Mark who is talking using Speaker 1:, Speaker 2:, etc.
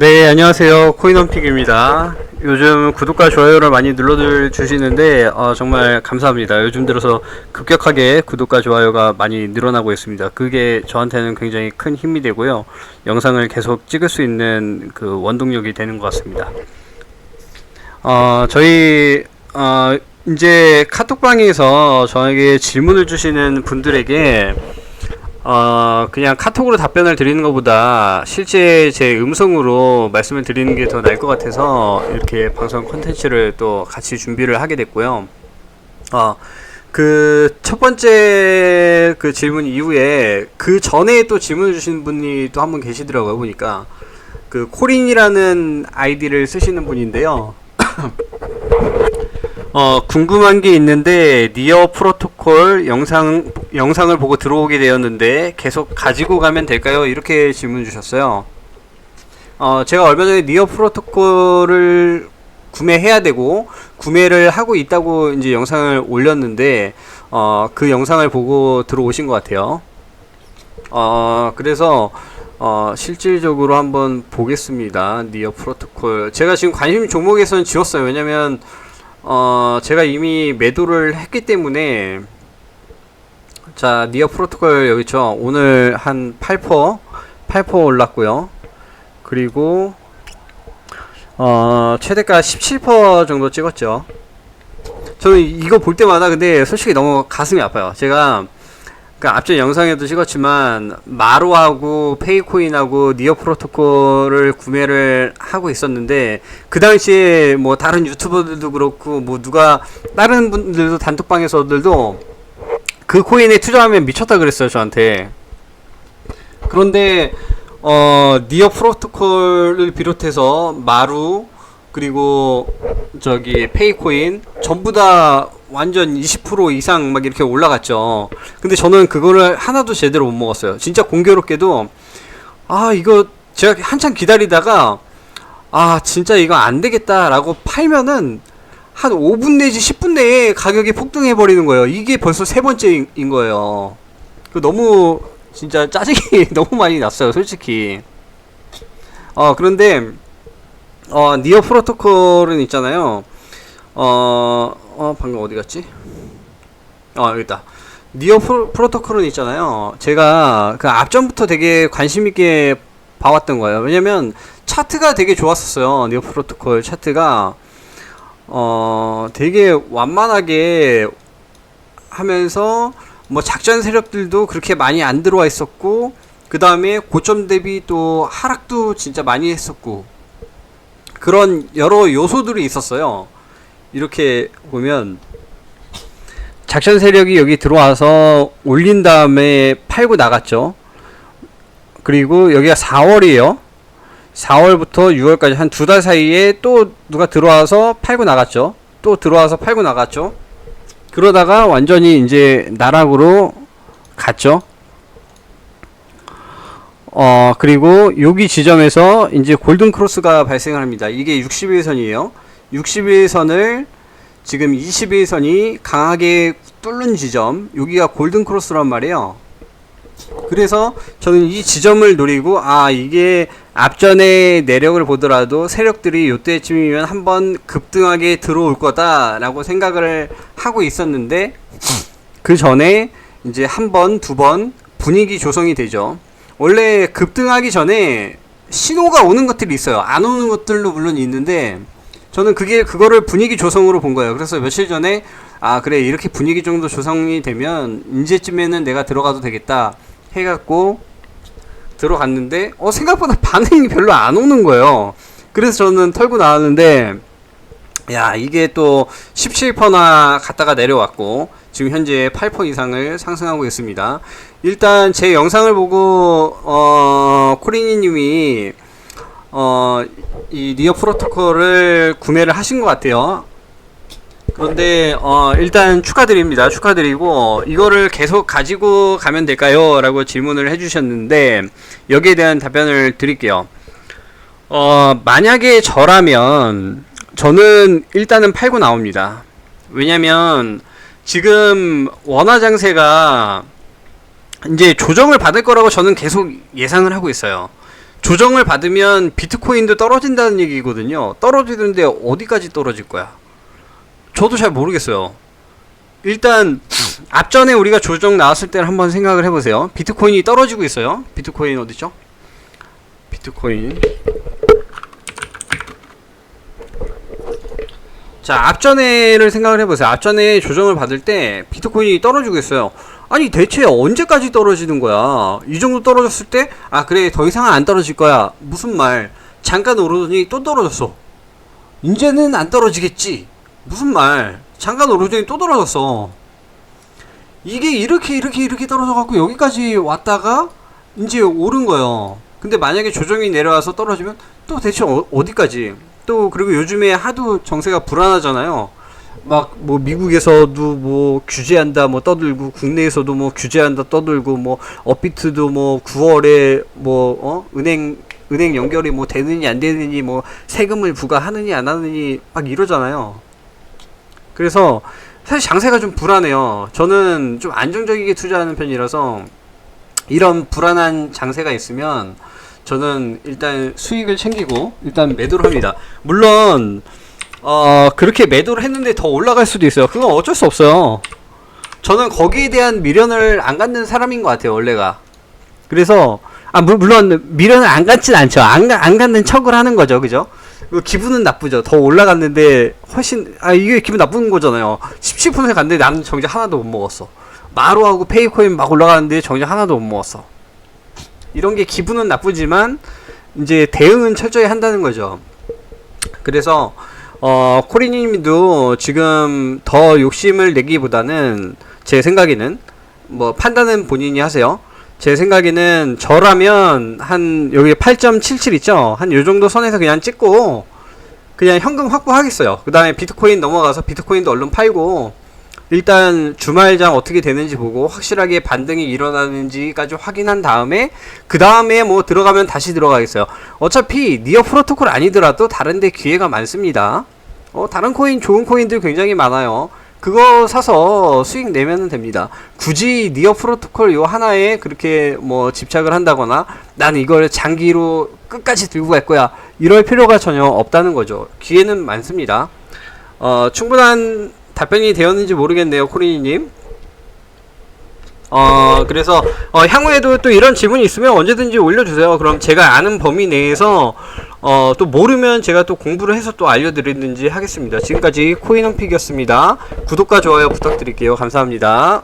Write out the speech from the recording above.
Speaker 1: 네, 안녕하세요. 코인원픽입니다. 요즘 구독과 좋아요를 많이 눌러 주시는데 어, 정말 감사합니다. 요즘 들어서 급격하게 구독과 좋아요가 많이 늘어나고 있습니다. 그게 저한테는 굉장히 큰 힘이 되고요. 영상을 계속 찍을 수 있는 그 원동력이 되는 것 같습니다. 어, 저희 어, 이제 카톡방에서 저에게 질문을 주시는 분들에게 어, 그냥 카톡으로 답변을 드리는 것보다 실제 제 음성으로 말씀을 드리는 게 더 나을 것 같아서 이렇게 방송 콘텐츠를 또 같이 준비를 하게 됐고요. 어, 그 첫 번째 그 질문 이후에 그 전에 또 질문을 주신 분이 또 한 분 계시더라고요. 보니까 그 코린이라는 아이디를 쓰시는 분인데요. 어, 궁금한 게 있는데 니어 프로토콜 영상 영상을 보고 들어오게 되었는데 계속 가지고 가면 될까요? 이렇게 질문 주셨어요. 어, 제가 얼마 전에 니어 프로토콜을 구매해야 되고 구매를 하고 있다고 이제 영상을 올렸는데 어, 그 영상을 보고 들어오신 것 같아요. 어, 그래서 어, 실질적으로 한번 보겠습니다. 니어 프로토콜. 제가 지금 관심 종목에서는 지웠어요. 왜냐면 어, 제가 이미 매도를 했기 때문에 자, 니어 프로토콜 여기 있죠. 오늘 한 8%, 8% 올랐고요. 그리고 어, 최대가 17% 정도 찍었죠. 저는 이거 볼 때마다 근데 솔직히 너무 가슴이 아파요. 제가 그 앞전 영상에도 찍었지만 마루하고 페이코인하고 니어 프로토콜을 구매를 하고 있었는데 그 당시에 뭐 다른 유튜버들도 그렇고 뭐 누가 다른 분들도 단톡방에서들도 그 코인에 투자하면 미쳤다 그랬어요 저한테 그런데 어 니어 프로토콜을 비롯해서 마루 그리고 저기 페이코인 전부 다 완전 20% 이상 막 이렇게 올라갔죠. 근데 저는 그거를 하나도 제대로 못 먹었어요. 진짜 공교롭게도 아 이거 제가 한참 기다리다가 아 진짜 이거 안 되겠다라고 팔면은 한 5분 내지 10분 내에 가격이 폭등해 버리는 거예요. 이게 벌써 세 번째인 거예요. 그 너무 진짜 짜증이 너무 많이 났어요, 솔직히. 어 그런데 어 니어 프로토콜은 있잖아요. 어, 어, 방금 어디 갔지? 어, 여기 있다. 니어 프로, 프로토콜은 있잖아요. 제가 그 앞전부터 되게 관심 있게 봐왔던 거예요. 왜냐면 차트가 되게 좋았었어요. 니어 프로토콜 차트가. 어, 되게 완만하게 하면서 뭐 작전 세력들도 그렇게 많이 안 들어와 있었고, 그 다음에 고점 대비 또 하락도 진짜 많이 했었고, 그런 여러 요소들이 있었어요. 이렇게 보면 작전 세력이 여기 들어와서 올린 다음에 팔고 나갔죠. 그리고 여기가 4월이에요. 4월부터 6월까지 한 두 달 사이에 또 누가 들어와서 팔고 나갔죠. 또 들어와서 팔고 나갔죠. 그러다가 완전히 이제 나락으로 갔죠. 어, 그리고 여기 지점에서 이제 골든 크로스가 발생을 합니다. 이게 60일선이에요. 60일선을 지금 21선이 강하게 뚫는 지점 여기가 골든 크로스란 말이에요 그래서 저는 이 지점을 노리고 아 이게 앞전의 내력을 보더라도 세력들이 요때쯤이면 한번 급등하게 들어올 거다 라고 생각을 하고 있었는데 그 전에 이제 한 번, 두 번 분위기 조성이 되죠 원래 급등하기 전에 신호가 오는 것들이 있어요 안 오는 것들도 물론 있는데 저는 그게 그거를 분위기 조성으로 본 거예요. 그래서 며칠 전에 아 그래 이렇게 분위기 정도 조성이 되면 이제쯤에는 내가 들어가도 되겠다 해갖고 들어갔는데 어 생각보다 반응이 별로 안 오는 거예요. 그래서 저는 털고 나왔는데 야 이게 또 17%나 갔다가 내려왔고 지금 현재 8% 이상을 상승하고 있습니다. 일단 제 영상을 보고 어 코리니님이 어, 이 니어 프로토콜을 구매를 하신 것 같아요. 그런데 어, 일단 축하드립니다. 축하드리고 이거를 계속 가지고 가면 될까요? 라고 질문을 해주셨는데 여기에 대한 답변을 드릴게요. 어, 만약에 저라면 저는 일단은 팔고 나옵니다. 왜냐면 지금 원화 장세가 이제 조정을 받을 거라고 저는 계속 예상을 하고 있어요. 조정을 받으면 비트코인도 떨어진다는 얘기거든요. 떨어지는데 어디까지 떨어질 거야? 저도 잘 모르겠어요. 일단 앞전에 우리가 조정 나왔을 때를 한번 생각을 해보세요. 비트코인이 떨어지고 있어요. 비트코인 어디죠? 비트코인. 자, 앞전에를 생각을 해보세요. 앞전에 조정을 받을 때 비트코인이 떨어지고 있어요. 아니, 대체 언제까지 떨어지는 거야? 이 정도 떨어졌을 때, 아, 그래, 더 이상은 안 떨어질 거야. 무슨 말. 잠깐 오르더니 또 떨어졌어. 이제는 안 떨어지겠지. 무슨 말. 잠깐 오르더니 또 떨어졌어. 이게 이렇게, 이렇게, 이렇게 떨어져갖고 여기까지 왔다가 이제 오른 거예요. 근데 만약에 조정이 내려와서 떨어지면 또 대체 어, 어디까지? 또 그리고 요즘에 하도 정세가 불안하잖아요. 막 뭐 미국에서도 뭐 규제한다 뭐 떠들고 국내에서도 뭐 규제한다 떠들고 뭐 업비트도 뭐 9월에 뭐 어? 은행 은행 연결이 뭐 되느니 안 되느니 뭐 세금을 부과하느니 안 하느니 막 이러잖아요. 그래서 사실 장세가 좀 불안해요. 저는 좀 안정적이게 투자하는 편이라서 이런 불안한 장세가 있으면 저는 일단 수익을 챙기고 일단 매도를 합니다. 물론 어 그렇게 매도를 했는데 더 올라갈 수도 있어요. 그건 어쩔 수 없어요. 저는 거기에 대한 미련을 안 갖는 사람인 것 같아요. 원래가. 그래서 아 물- 물론 미련을 안 갖진 않죠. 안, 가- 안 갖는 척을 하는 거죠. 그죠? 그 기분은 나쁘죠. 더 올라갔는데 훨씬 아 이게 기분 나쁜 거잖아요. 17% 갔는데 나는 정작 하나도 못 먹었어. 마루하고 페이코인 막 올라가는데 정작 하나도 못 먹었어. 이런 게 기분은 나쁘지만 이제 대응은 철저히 한다는 거죠. 그래서 어 코리님도 지금 더 욕심을 내기보다는 제 생각에는 뭐 판단은 본인이 하세요. 제 생각에는 저라면 한 여기 8.77 있죠. 한 요 정도 선에서 그냥 찍고 그냥 현금 확보하겠어요. 그 다음에 비트코인 넘어가서 비트코인도 얼른 팔고 일단 주말장 어떻게 되는지 보고 확실하게 반등이 일어나는지까지 확인한 다음에 그 다음에 뭐 들어가면 다시 들어가겠어요. 어차피 니어 프로토콜 아니더라도 다른데 기회가 많습니다. 어 다른 코인 좋은 코인들 굉장히 많아요. 그거 사서 수익 내면 됩니다. 굳이 니어 프로토콜 요 하나에 그렇게 뭐 집착을 한다거나 난 이걸 장기로 끝까지 들고 갈 거야 이럴 필요가 전혀 없다는 거죠. 기회는 많습니다. 어 충분한 답변이 되었는지 모르겠네요, 코리니님. 어, 그래서, 어, 향후에도 또 이런 질문이 있으면 언제든지 올려주세요. 그럼 제가 아는 범위 내에서, 어, 또 모르면 제가 또 공부를 해서 또 알려드리든지 하겠습니다. 지금까지 코인원픽이었습니다. 구독과 좋아요 부탁드릴게요. 감사합니다.